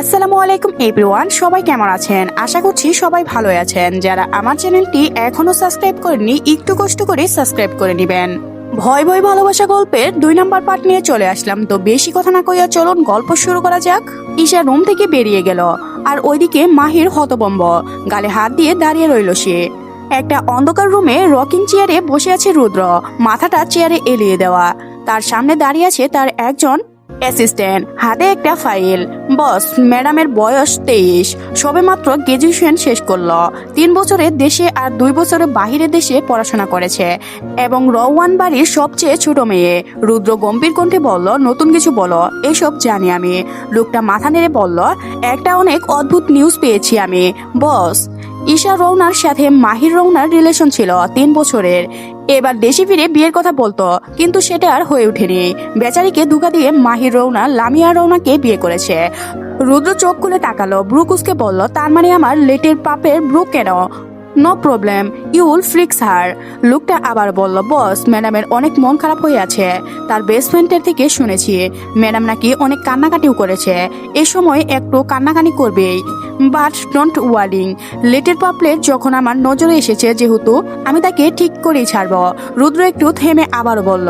আসসালামু আলাইকুম এভরিওয়ান, সবাই কেমন আছেন? আশা করছি সবাই ভালো আছেন। যারা আমার চ্যানেলটি এখনও সাবস্ক্রাইব করেননি, একটু কষ্ট করে সাবস্ক্রাইব করে নেবেন। ভয় ভয় ভালোবাসা গল্পের দুই নাম্বার পার্ট নিয়ে চলে আসলাম। তো বেশি কথা না কইয়া চলুন গল্প শুরু করা যাক। ঈশা রুম থেকে বেরিয়ে গেল, আর ওইদিকে মাহির হতবম্ব গালে হাত দিয়ে দাঁড়িয়ে রইল সে। একটা অন্ধকার রুমে রকিং চেয়ারে বসে আছে রুদ্র। মাথাটা চেয়ারে এলিয়ে দেওয়া। তার সামনে দাঁড়িয়ে আছে তার একজন অ্যাসিস্ট্যান্ট, হাতে একটা ফাইল। বস, ম্যাডামের বয়স তেইশ। সবেমাত্র গ্রাজুয়েশন শেষ করল। তিন বছরে দেশে আর দুই বছরে বাহিরের দেশে পড়াশোনা করেছে এবং রওয়ান বাড়ির সবচেয়ে ছোট মেয়ে। রুদ্র গম্ভীর কণ্ঠে বলল, নতুন কিছু বলো, এসব জানি আমি। লোকটা মাথা নেড়ে বলল, একটা অনেক অদ্ভুত নিউজ পেয়েছি আমি। বস ঈশা রৌনার সাথে মাহির রৌনার রিলেশন ছিল তিন বছরের। এবার দেশে ফিরে বিয়ের কথা বলতো, কিন্তু সেটা আর হয়ে ওঠেনি। বেচারিকে দুকা দিয়ে মাহির রৌনা লামিয়া রৌনাকে বিয়ে করেছে। রুদ্র চোখ খুলে তাকালো, ব্রুকুসকে বলল, তার মানে আমার লেটের পাপের ব্রুক কেন? নো প্রবলেম ইউল ফ্লিক্স হার লোকটা আবার বলল বস ম্যাডামের অনেক মন খারাপ হয়ে আছে। তার বেস্ট ফ্রেন্ডের থেকে শুনেছি। ম্যাডাম নাকি অনেক কান্নাকাটিও করেছে। এ সময় একটু কান্নাকানি করবেই। বাট ডোন্ট ওয়ারিং লেটের পাপলেট যখন আমার নজরে এসেছে যেহেতু আমি তাকে ঠিক করেই ছাড়ব। রুদ্র একটু থেমে আবারও বলল,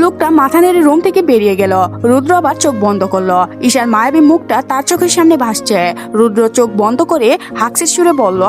লোকটা মাথা নেড়ে রুম থেকে বেরিয়ে গেল। রুদ্র আবার চোখ বন্ধ করল। ঈশার মায়াবী মুখটা তার চোখের সামনে ভাসছে। রুদ্র চোখ বন্ধ করে হাক্সের সুরে বলল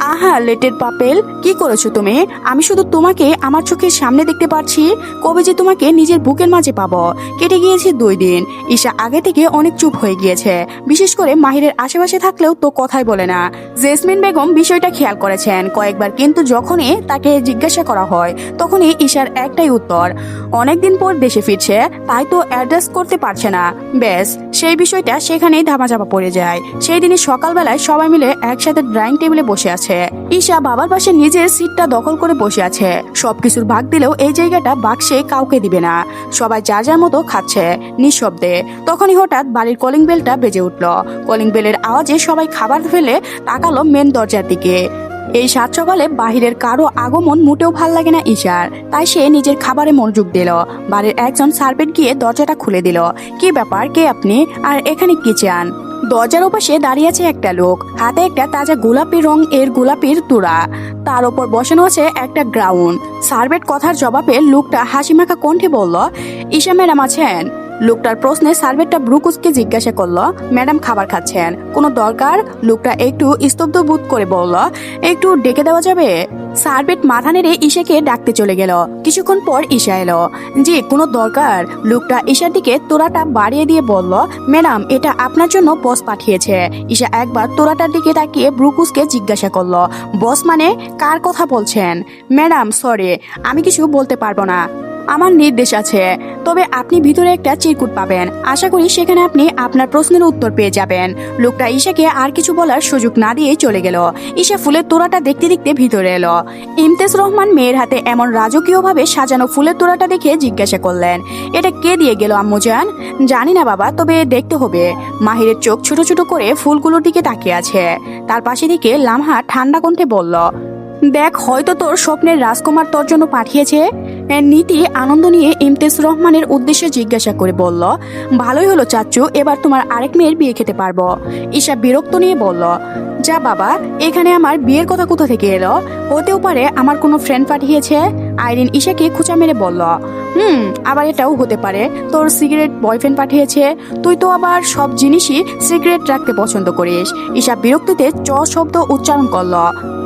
আহা, লেটের পাপেল, কি করেছ তুমি? আমি শুধু তোমাকে আমার চোখের সামনে দেখতে পাচ্ছি। কবে যে তোমাকে নিজের বুকের মাঝে পাবো। কেটে গিয়েছে দুই দিন। ঈশা আগে থেকে অনেক চুপ হয়ে গিয়েছে। বিশেষ করে মাহিরের আশেপাশে থাকলেও তো কথাই বলে না। জেসমিন বেগম বিষয়টা খেয়াল করেছেন। কয়েকবার কিন্তু যখনই তাকে জিজ্ঞাসা করা হয়, তখনই ঈশার একটাই উত্তর, অনেকদিন পর দেশে ফিরছে, তাই তো অ্যাড্রেস করতে পারছে না। ব্যাস, সেই বিষয়টা সেখানেই ধামাচাপা পড়ে যায়। সেই দিনে সকালবেলায় সবাই মিলে একসাথে ড্রয়িং টেবিলে বসে আছে। ঈশা বাবার পাশে নিজের সিটটা দখল করে বসে আছে। সবকিছুর ভাগ দিলেও এই জায়গাটা বাক্সে কাউকে দিবে না। সবাই যার যার মতো খাচ্ছে নিঃশব্দে। তখনই হঠাৎ বাড়ির কলিং বেলটা বেজে উঠল। কলিং বেলের আওয়াজে সবাই খাবার ফেলে তাকালো মেন দরজার দিকে। এই সাত সকালে বাহিরের কারও আগমন মোটেও ভালো লাগে না ঈশার। তাই সে নিজের খাবারে মনোযোগ দিল। বাড়ির একজন সার্ভেন্ট গিয়ে দরজাটা খুলে দিল। কি ব্যাপার? কে আপনি? আর এখানে কি চান? দরজার ওপাশে দাঁড়িয়ে আছে একটা লোক। হাতে একটা তাজা গোলাপি রং এর গোলাপির তুড়া। তার ওপর বসানো আছে একটা গ্রাউন্ড। সার্ভেট কথার জবাবে লোকটা হাসিমাখা কণ্ঠে বলল ইসা ম্যাডাম আছেন? লোকটার প্রশ্নে সার্ভেটটা ব্রুকুসকে জিজ্ঞাসা করল, ম্যাডাম, খাবার খাচ্ছেন? কোনো দরকার? লোকটা একটু স্তব্ধ বোধ করে বলল, একটু ডেকে দেওয়া যাবে? সার্ভেট মাথা নেড়ে ঈশাকে ডাকতে চলে গেল। কিছুক্ষণ পর ঈশা এলো। জি, কোনো দরকার? লোকটা ঈশার দিকে তোরাটা বাড়িয়ে দিয়ে বলল, ম্যাডাম, এটা আপনার জন্য বস পাঠিয়েছে। ঈশা একবার তোরাটার দিকে তাকিয়ে ব্রুকুসকে জিজ্ঞাসা করল, বস মানে কার কথা বলছেন? ম্যাডাম, সরি, আমি কিছু বলতে পারব না। আমার নির্দেশ আছে। তবে আপনি ভিতরে একটা চিরকুট পাবেন। আশা করি সেখানে আপনি আপনার প্রশ্নের উত্তর পেয়ে যাবেন। লোকটা ঈশাকে আর কিছু বলার সুযোগ না দিয়ে চলে গেল। ঈশা ফুলের তোড়াটা দেখতে দেখতে ভিতরে এলো। ইমতেজ রহমান মেয়ের হাতে এমন রাজকীয়ভাবে সাজানো ফুলের তোড়াটা দেখে জিজ্ঞাসা করলেন, এটা কে দিয়ে গেল আম্মুজান জানি না বাবা, তবে দেখতে হবে। মাহিরের চোখ ছোট ছোট করে ফুলগুলোর দিকে তাকিয়ে আছে। তার পাশে দিকে লামহা ঠান্ডা কণ্ঠে বলল, দেখ, হয়তো তোর স্বপ্নের রাজকুমার তোর জন্য পাঠিয়েছে। নীতি আনন্দ নিয়ে ইমতেজ রহমানের উদ্দেশ্যে জিজ্ঞাসা করে বলল, ভালোই হলো চাচ্চু এবার তোমার আরেক মেয়ের বিয়ে খেতে পারব। ঈশা বিরক্ত নিয়ে বলল, যা বাবা, এখানে আমার বিয়ের কথা কোথা থেকে এলো? হতেও পারে আমার কোনো ফ্রেন্ড পাঠিয়েছে? আইরিন ঈশাকে খুঁচা মেরে বলল, হুম, আবার এটাও হতে পারে। তোর সিগারেট বয়ফ্রেন্ড পাঠিয়েছে, তুই তো আবার সব জিনিসই সিগারেট রাখতে পছন্দ করিস। ঈশা বিরক্তিতে চ শব্দ উচ্চারণ করল।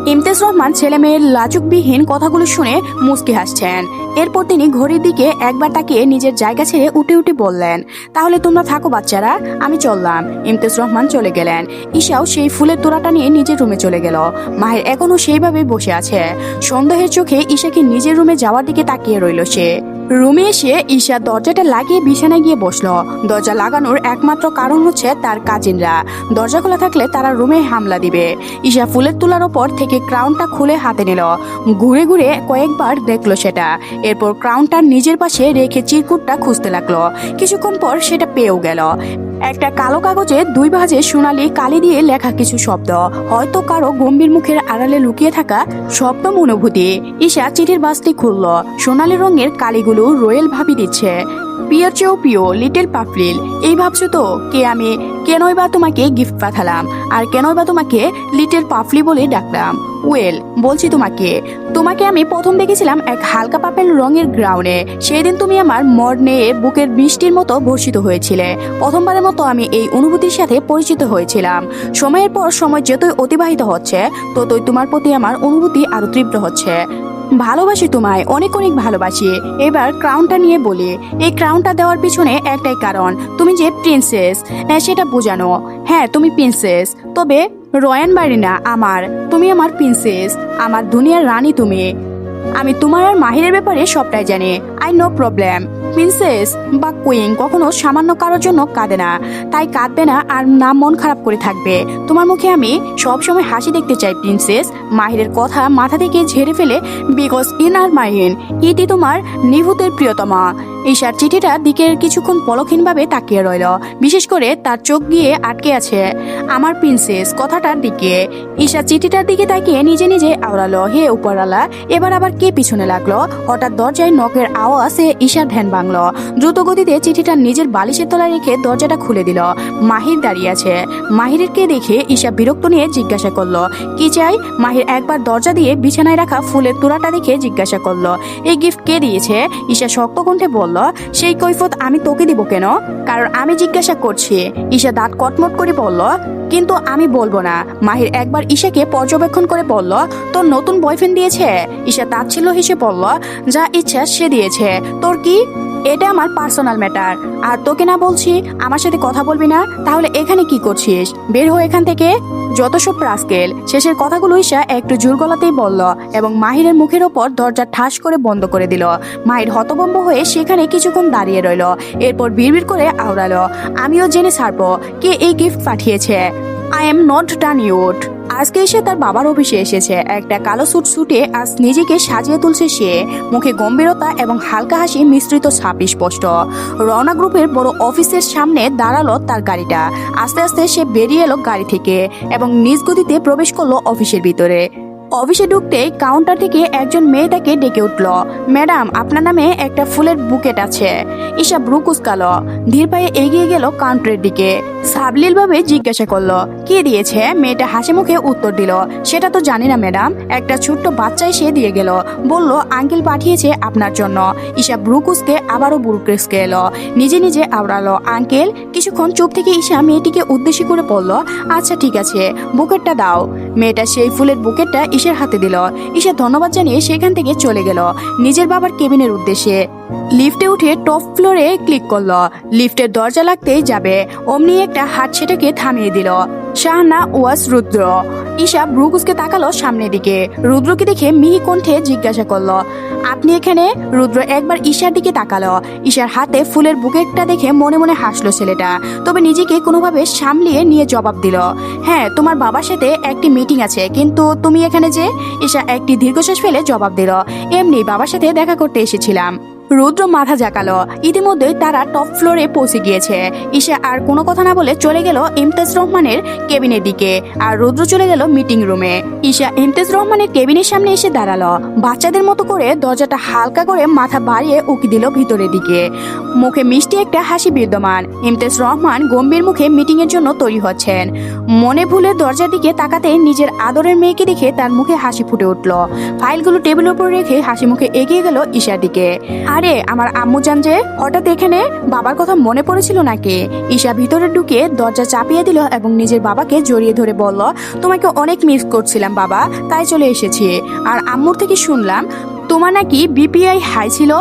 ইমতেজ রহমান ছেলে মেয়ের লাজুকবিহীন কথাগুলো শুনে মুচকি হাসছেন। এরপর তিনি ঘড়ির দিকে একবার তাকিয়ে নিজের জায়গা ছেড়ে উঠে উঠে বললেন, তাহলে তোমরা থাকো বাচ্চারা, আমি চললাম। ইমতেজ রহমান চলে গেলেন। ঈশাও সেই ফুলের তোড়াটা নিয়ে নিজের রুমে চলে গেল। মাহের এখনও সেইভাবে বসে আছে। সন্দেহের চোখে ঈশাকে নিজের রুমে যাওয়ার দিকে তাকিয়ে রইল সে। রুমে এসে ঈশা দরজাটা লাগিয়ে বিছানায় গিয়ে বসল। দরজা লাগানোর একমাত্র কারণ হচ্ছে তার কাজিনরা। দরজা খোলা থাকলে তারা রুমে হামলা দিবে। ঈশা ফুলের তোলার ওপর থেকে ক্রাউনটা খুলে হাতে নিল। ঘুরে ঘুরে কয়েকবার দেখল সেটা। এরপর ক্রাউনটা নিজের পাশে রেখে চিরকুটটা খুঁজতে লাগল। কিছুক্ষণ পর সেটা পেয়েও গেল। একটা কালো কাগজে দুই ভাজে সোনালি কালি দিয়ে লেখা কিছু শব্দ। হয়তো কারও গম্ভীর মুখের আড়ালে লুকিয়ে থাকা সপ্তম অনুভূতি ঈশা চিঠির বাসটি খুলল। সোনালি রঙের কালিগুলো রয়েল ভাবি দিচ্ছে। প্রিয়র চেয়েও প্রিয় লিটল পাপলিল এই ভাবছ তো? কে আমি? কেনই বা তোমাকে গিফট পাঠালাম? আর কেনই বা তোমাকে লিটল পাফলি বলে ডাকলাম? ওয়েল বলছি তোমাকে তোমাকে আমি প্রথম দেখেছিলাম এক হালকা পাপেল রঙের গ্রাউন্ডে সেই দিন তুমি আমার মর নিয়ে বুকের বৃষ্টির মতো বর্ষিত হয়েছিলে। প্রথমবারের মতো আমি এই অনুভূতির সাথে পরিচিত হয়েছিলাম। সময়ের পর সময় যতই অতিবাহিত হচ্ছে, ততই তোমার প্রতি আমার অনুভূতি আরও তীব্র হচ্ছে। ভালোবাসি তোমায়, অনেক অনেক ভালোবাসি। এবার ক্রাউনটা নিয়ে বলি। এই ক্রাউনটা দেওয়ার পিছনে একটাই কারণ, তুমি যে প্রিন্সেস সেটা বোঝানো। হ্যাঁ তুমি প্রিন্সেস তবে রয়ান বাড়ি না, আমার। তুমি আমার প্রিন্সেস আমার দুনিয়ার রানী তুমি। আমি তোমার আর মাহিরের ব্যাপারে সবটাই জানি। আই নো প্রবলেম প্রিন্সেস বা কুইন কখনো সামান্য কারোর জন্য কাঁদে না। তাই কাঁদবে না আর না মন খারাপ করে থাকবে। তোমার মুখে আমি সবসময় হাসি দেখতে চাই প্রিন্সেস মাহিরের কথা মাথা থেকে ঝেড়ে ফেলে বিকজ ইন আর মাহিন ইটি তোমার নিভূতের প্রিয়তমা। ঈশার চিঠিটা দিকের কিছুক্ষণ পলক্ষীনভাবে তাকিয়ে রইল। বিশেষ করে তার চোখ গিয়ে আটকে আছে। আমার প্রিন্সেস কথাটার দিকে। ঈশা চিঠিটার দিকে তাকিয়ে নিজে নিজে আওড়ালো। হে উপরালা, এবার আবার কে পিছনে লাগল? হঠাৎ দরজায় নখের আওয়াজে ঈশার ধ্যান ভাঙলো। দ্রুত গতিতে চিঠিটা নিজের বালিশের তলায় রেখে দরজাটা খুলে দিল। মাহির দাঁড়িয়ে আছে। মাহিরের কে দেখে ঈশা বিরক্ত নিয়ে জিজ্ঞাসা করল, কি চাই? মাহির একবার দরজা দিয়ে বিছানায় রাখা ফুলের তোড়াটা দেখে জিজ্ঞাসা করল, এই গিফট কে দিয়েছে? ঈশা শক্ত কণ্ঠে বলল, সেই কৈফত আমি তোকে দিব কেন? কারণ আমি জিজ্ঞাসা করছি। ঈশা দাঁত কটমট করে বলল, কিন্তু আমি বলব না। মাহির একবার ঈশাকে পর্যবেক্ষণ করে বলল, তোর নতুন বয়ফ্রেন্ড দিয়েছে? ঈশা তাচ্ছিল্য হেসে বলল, যা ইচ্ছা সে দিয়েছে। তোর কি? এটা আমার পার্সোনাল ম্যাটার। আর তোকে না বলছি, আমার সাথে কথা বলবি না, তাহলে এখানে কি করছিস? বের হো এখান থেকে। যত সব প্রাস্কেল শেষের কথাগুলো ঈশা একটু জোর গলাতেই বলল এবং মাহিরের মুখের ওপর দরজা ঠাস করে বন্ধ করে দিল। মাহির হতভম্ব হয়ে সেখানে কিছুক্ষণ দাঁড়িয়ে রইল। এরপর বিড়বিড় করে আওড়ালো, আমিও জেনে ছাড়বো কে এই গিফট পাঠিয়েছে? আই এম নট ডান আজকে এসে তার বাবার অফিসে এসেছে। একটা কালো স্যুট স্যুটে আজ নিজেকে সাজিয়ে তুলছে সে। মুখে গম্ভীরতা এবং হালকা হাসি মিশ্রিত ছাপ স্পষ্ট। রওনা গ্রুপের বড় অফিসের সামনে দাঁড়াল তার গাড়িটা। আস্তে আস্তে সে বেরিয়ে এলো গাড়ি থেকে এবং নিজ গতিতে প্রবেশ করল অফিসের ভিতরে। অফিসে ঢুকতে কাউন্টার থেকে একজন মেয়ে তাকে ডেকে উঠল। ম্যাডাম, আপনার নামে একটা ফুলের বুকেট আছে। ঈশা ব্রু কুচকালো ধীর পায়ে এগিয়ে গেল কাউন্টারের দিকে। সাবলীলভাবে জিজ্ঞাসা করল, কে দিয়েছে? মেয়েটা হাসি মুখে উত্তর দিল, সেটা তো জানি না, ম্যাডাম। একটা ছোট্ট বাচ্চা এসে দিয়ে গেল। বলল, আঙ্কেল পাঠিয়েছে আপনার জন্য। ঈশা ব্রুকুসকে আবারও ব্রুকুসকে এলো। নিজে নিজে আওড়ালো, আঙ্কেল? কিছুক্ষণ চুপ থেকে ঈশা মেয়েটিকে উদ্দেশ্য করে বলল আচ্ছা ঠিক আছে। বুকেটটা দাও। মেয়েটা সেই ফুলের বুকেটটা ঈশার হাতে দিল। ঈশা ধন্যবাদ জানিয়ে সেখান থেকে চলে গেল। নিজের বাবার কেবিনের উদ্দেশ্যে। লিফটে উঠে টপ ফ্লোরে ক্লিক করল। লিফটের দরজা লাগতেই যাবে। অমনি একটা হাত সেটাকে থামিয়ে দিল। শাহনা ওয়াস রুদ্র। ঈশা ব্রুকুসকে তাকালো সামনের দিকে। রুদ্রকে দেখে মিহি কণ্ঠে জিজ্ঞাসা করল আপনি এখানে? রুদ্র একবার ঈশার দিকে তাকালো। ঈশার হাতে ফুলের বুকেটটা দেখে মনে মনে হাসলো ছেলেটা। তবে নিজেকে কোনোভাবে সামলিয়ে নিয়ে জবাব দিল হ্যাঁ তোমার বাবার সাথে একটি মিটিং আছে, কিন্তু তুমি এখানে যে? ঈশা একটি দীর্ঘশ্বাস ফেলে জবাব দিল, এমনি বাবার সাথে দেখা করতে এসেছিলাম। রুদ্র মাথা জাকালো ইতিমধ্যে তারা টপ ফ্লোরে পৌঁছে গিয়েছে। ঈশা আর কোনো কথা না বলে চলে গেল ইমতাজ রহমানের কেবিনের দিকে আর রুদ্র চলে গেল মিটিং রুমে ঈশা ইমতাজ রহমানের কেবিনের সামনে এসে দাঁড়াল। বাচ্চাদের মতো করে দরজাটা হালকা করে মাথা বাড়িয়ে উকি দিল ভিতরের দিকে। মুখে মিষ্টি একটা হাসি বিদ্যমান। ইমতাজ রহমান গম্ভীর মুখে মিটিং এর জন্য তৈরি হচ্ছেন। মনে ভুলে দরজার দিকে তাকাতে নিজের আদরের মেয়েকে দেখে তার মুখে হাসি ফুটে উঠল। ফাইলগুলো টেবিলের উপর রেখে হাসি মুখে এগিয়ে গেল ঈশার দিকে। আরে আমার আম্মু জান যে, হঠাৎ এখানে বাবার কথা মনে পড়েছিল নাকি? ঈশা ভিতরে ঢুকে দরজা চাপিয়ে দিল এবং নিজের বাবাকে জড়িয়ে ধরে বলল, তোমাকে অনেক মিস করছিলাম বাবা, তাই চলে এসেছি। আর আম্মুর থেকে শুনলাম তোমার নাকি বিপিআই হাই ছিল?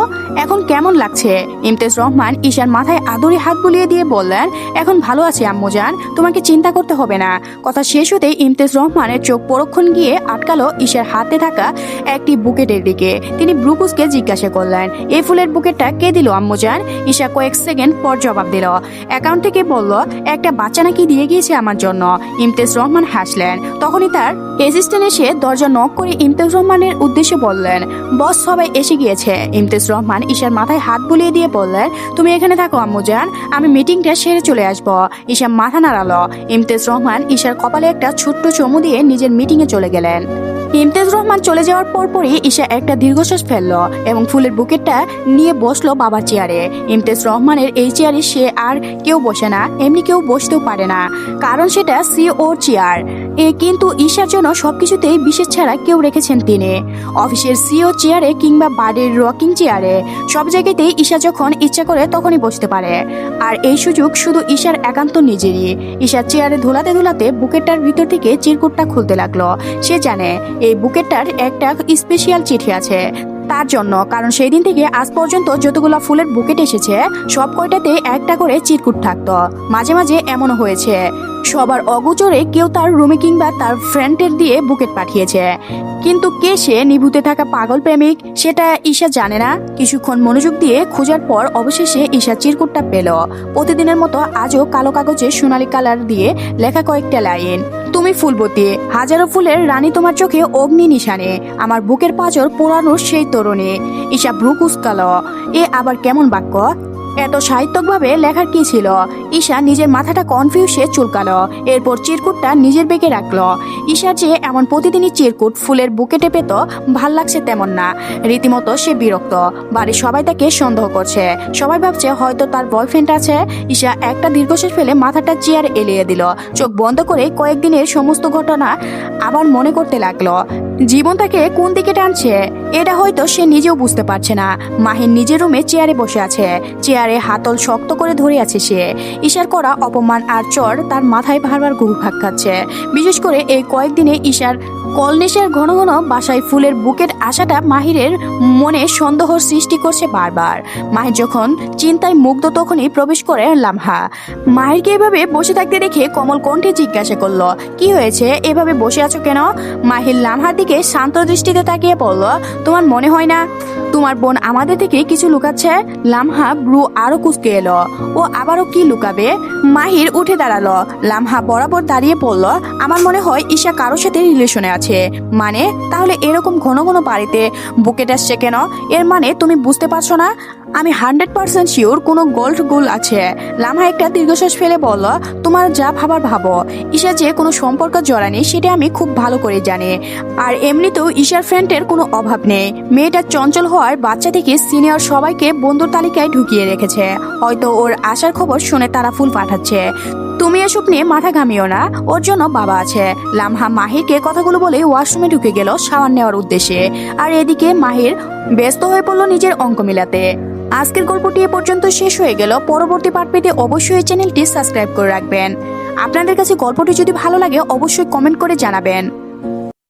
এখন কেমন লাগছে? ইমতেজ রহমান ঈশার মাথায় আদরে হাত বুলিয়ে দিয়ে বললেন, এখন ভালো আছি, আম্মুজান। তোমাকে চিন্তা করতে হবে না। কথা শেষ হতেই ইমতেজ রহমানের চোখ পরক্ষণ গিয়ে আটকালো ঈশার হাতে থাকা একটি বুকেটের দিকে। তিনি ব্রুকুসকে জিজ্ঞাসা করলেন, এই ফুলের বুকেটটা কে দিল, আম্মুজান? ঈশা কয়েক সেকেন্ড পর জবাব দিল, অ্যাকাউন্ট থেকে বলল, একটা বাচ্চা নাকি দিয়ে গিয়েছে আমার জন্য। ইমতেজ রহমান হাসলেন। তখনই তার অ্যাসিস্ট্যান্ট এসে দরজা নক করে ইমতেজ রহমানের উদ্দেশ্যে বললেন বস সবাই এসে গিয়েছে। ইমতেজ রহমান ঈশার মাথায় হাত বুলিয়ে দিয়ে বললেন, তুমি এখানে থাকো আম্মুজান আমি মিটিংটা সেরে চলে আসব। ঈশা মাথা নাড়ালো। ইমতেজ রহমান ঈশার কপালে একটা ছোট্ট চমু দিয়ে নিজের মিটিংয়ে চলে গেলেন। ইমতেজ রহমান চলে যাওয়ার পরপরই ঈশা একটা দীর্ঘশ্বাস ফেলল এবং ফুলের বুকেটটা নিয়ে বসল বাবার চেয়ারে। ইমতেজ রহমানের এই চেয়ারে সে আর কেউ বসে না, এমনি কেউ বসতেও পারে না। কারণ সেটা সি ওর চেয়ার। এ কিন্তু ঈশার জন্য সবকিছুতেই বিশেষ ছাড়া কেউ রেখেছেন তিনি। অফিসের সিও চেয়ারে কিংবা বাড়ির রকিং চেয়ারে সব জায়গাতেই ঈশা যখন ইচ্ছা করে তখনই বসতে পারে। আর এই সুযোগ শুধু ঈশার একান্ত নিজেরই। ঈশার চেয়ারে ধুলাতে ধুলাতে বুকেটটার ভিতর থেকে চিরকুটটা খুলতে লাগল। সে জানে এই বুকেটটার একটা স্পেশাল চিঠি আছে। তার জন্য, কারণ সেই দিন থেকে আজ পর্যন্ত যতগুলো ফুলের বুকেট এসেছে সব কয়টাতে একটা করে চিরকুট থাকতো। মাঝে মাঝে এমনও হয়েছে। সবার অগোচরে কেউ তার রুমে কিংবা তার ফ্রেন্ডের দিয়ে বুকেট পাঠিয়েছে। কিন্তু কে সে নিভুতে থাকা পাগল প্রেমিক, সেটা ঈশা জানে না। কিছুক্ষণ মনোযোগ দিয়ে খোঁজার পর অবশেষে ঈশা চিরকুটটা পেল। প্রতিদিনের মতো আজও কালো কাগজে সোনালী কালার দিয়ে লেখা কয়েকটা লাইন, তুমি ফুলবতী, হাজারো ফুলের রানী তোমার চোখে অগ্নি নিশানে, আমার বুকের পাঁচর পোড়ানো সেই তরুণী। ঈশা ভ্রু কুচকালো এ আবার কেমন বাক্য? এত সাহিত্যকভাবে লেখার কি ছিল? ঈশা নিজের মাথাটা কনফিউজে চুলকালো, এরপর চিরকুটটা নিজের বেগে রাখল। ঈশার যে এমন প্রতিদিনই চিরকুট ফুলের বুকেটে পেত ভালো লাগছে তেমন না। রীতিমতো সে বিরক্ত, বাড়ির সবাই তাকে সন্দেহ করছে। সবাই ভাবছে হয়তো তার বয়ফ্রেন্ড আছে। ঈশা একটা দীর্ঘশ্বাস ফেলে মাথাটা চেয়ার এলিয়ে দিল। চোখ বন্ধ করে কয়েকদিনের সমস্ত ঘটনা আবার মনে করতে লাগল। জীবন তাকে কোন দিকে টানছে, এটা হয়তো সে নিজেও বুঝতে পারছে না। মাহিন নিজের রুমে চেয়ারে বসে আছে। চেয়ারে হাতল শক্ত করে ধরে আছে সে। ঈশার করা অপমান আর চর তার মাথায় বারবার ভাগ খাচ্ছে। বিশেষ করে এই কয়েকদিনে ঈশার কলনেশের ঘন ঘন বাসায় ফুলের বুকেট আসাটা মাহিরের মনে সন্দেহ সৃষ্টি করছে বারবার। মাহির যখন চিন্তায় মুগ্ধ তখনই প্রবেশ করে লামহা। মাহিরকে এভাবে বসে থাকতে দেখে কমল কণ্ঠে জিজ্ঞাসা করল, কি হয়েছে? এভাবে বসে আছো কেন? মাহির লামহার দিকে শান্ত দৃষ্টিতে তাকিয়ে বলল, তোমার মনে হয় না তোমার বোন আমাদের থেকে কিছু লুকাচ্ছে? লামহা ব্রু আরও কুচকে এলো। ও আবারও কি লুকাবে? মাহির উঠে দাঁড়াল। লামহা বরাবর দাঁড়িয়ে পড়ল আমার মনে হয় ঈশা কারোর সাথে রিলেশনে আছে। মানে তাহলে এরকম ঘন ঘন বাড়িতে বুকেট আসছে কেন? এর মানে তুমি বুঝতে পারছ না? আমি হান্ড্রেড পার্সেন্ট শিওর কোনো গোল্ড গোল আছে। লামহা একটা দীর্ঘশ্বাস ফেলে বলল, তোমার যা ভাবার ভাবো। ঈশা যে কোনো সম্পর্ক জড়ানি, সেটা আমি খুব ভালো করে জানি। আর এমনিতেও ঈশার ফ্রেন্ডের কোনো অভাব নেই। মেয়েটা চঞ্চল হওয়ার বাচ্চা থেকে সিনিয়র সবাইকে বন্ধুর তালিকায় ঢুকিয়ে রেখেছে। হয়তো ওর আসার খবর শুনে তারা ফুল পাঠাচ্ছে। তুমি এসব নিয়ে মাথা ঘামিও না। ওর জন্য বাবা আছে। লামহা মাহিরকে কথাগুলো বলে ওয়াশরুমে ঢুকে গেল সাবান নেওয়ার উদ্দেশ্যে। আর এদিকে মাহির ব্যস্ত হয়ে পড়ল নিজের অঙ্ক মিলাতে। আজকের গল্পটি এ পর্যন্ত শেষ হয়ে গেল। পরবর্তী পার্ট পেতে অবশ্যই চ্যানেলটি সাবস্ক্রাইব করে রাখবেন। আপনাদের কাছে গল্পটি যদি ভালো লাগে, অবশ্যই কমেন্ট করে জানাবেন।